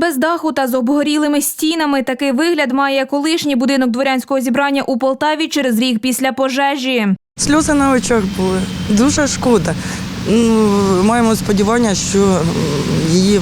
Без даху та з обгорілими стінами такий вигляд має колишній будинок дворянського зібрання у Полтаві через рік після пожежі. Сльози на очах були. Дуже шкода. Ну, маємо сподівання, що її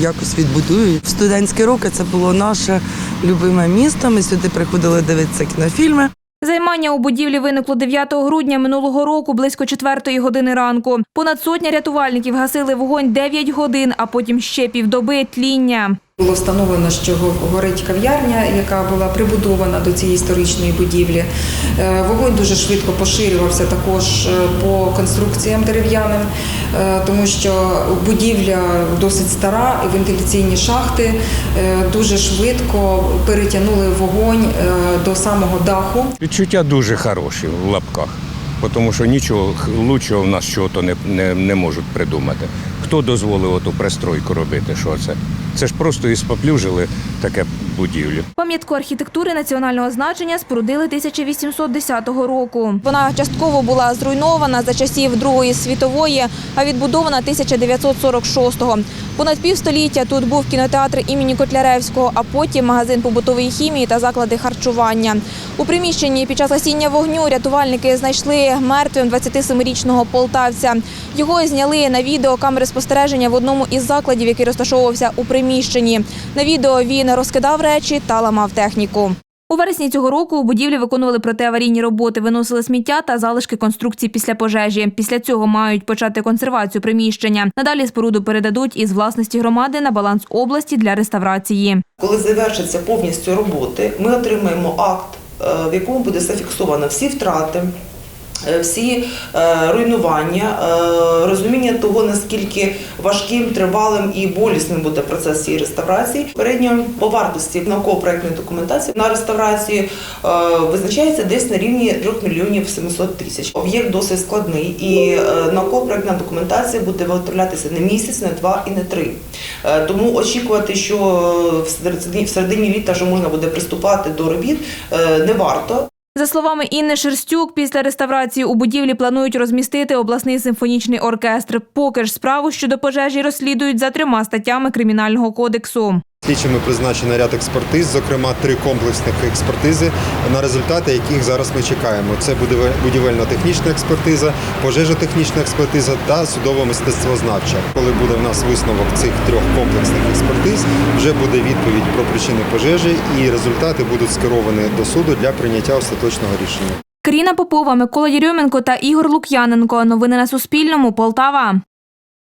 якось відбудують. В студентські роки це було наше любиме місто. Ми сюди приходили дивитися кінофільми. Займання у будівлі виникло 9 грудня минулого року близько 4 години ранку. Понад сотня рятувальників гасили вогонь 9 годин, а потім ще півдоби тління. Було встановлено, що горить кав'ярня, яка була прибудована до цієї історичної будівлі. Е, Вогонь дуже швидко поширювався також е, по конструкціям дерев'яним, е, тому що будівля досить стара і вентиляційні шахти дуже швидко перетягнули вогонь до самого даху. Відчуття дуже хороші в лапках, тому що нічого лучшого в нас чого-то не, не, не можуть придумати. Хто дозволив оту пристройку робити? Що це? Це ж просто і споплюжили таке будівлю. Пам'ятку архітектури національного значення спорудили 1810 року. Вона частково була зруйнована за часів Другої світової, а відбудована 1946-го. Понад півстоліття тут був кінотеатр імені Котляревського, а потім магазин побутової хімії та заклади харчування. У приміщенні під час гасіння вогню рятувальники знайшли мертвим 27-річного полтавця. Його зняли на відео камери спостереження в одному із закладів, який розташовувався у приміщенні. На відео він розкидав речі та ламав техніку. У вересні цього року у будівлі виконували протиаварійні роботи, виносили сміття та залишки конструкції після пожежі. Після цього мають почати консервацію приміщення. Надалі споруду передадуть із власності громади на баланс області для реставрації. Коли завершаться повністю роботи, ми отримаємо акт, е, в якому буде зафіксовано всі втрати. Е, Всі е, руйнування, е, розуміння того, наскільки важким, тривалим і болісним буде процес цієї реставрації. Передньо по вартості науково-проектної документації на реставрацію визначається десь на рівні 3 мільйонів 700 тисяч. Об'єкт досить складний, і науково-проектна документація буде виготовлятися не місяць, не два і не три. Тому очікувати, що в середині, літа вже можна буде приступати до робіт, не варто. За словами Інни Шерстюк, після реставрації у будівлі планують розмістити обласний симфонічний оркестр. Поки ж справу щодо пожежі розслідують за трьома статтями кримінального кодексу. Слідчими призначено ряд експертиз, зокрема три комплексних експертизи, на результати яких зараз ми чекаємо. Це будівель- будівельно-технічна експертиза, пожежотехнічна експертиза та судово-мистецтвознавча. Коли буде в нас висновок цих трьох комплексних експертиз, вже буде відповідь про причини пожежі, і результати будуть скеровані до суду для прийняття остаточного рішення. Каріна Попова, Микола Єрьоменко та Ігор Лук'яненко. Новини на Суспільному. Полтава.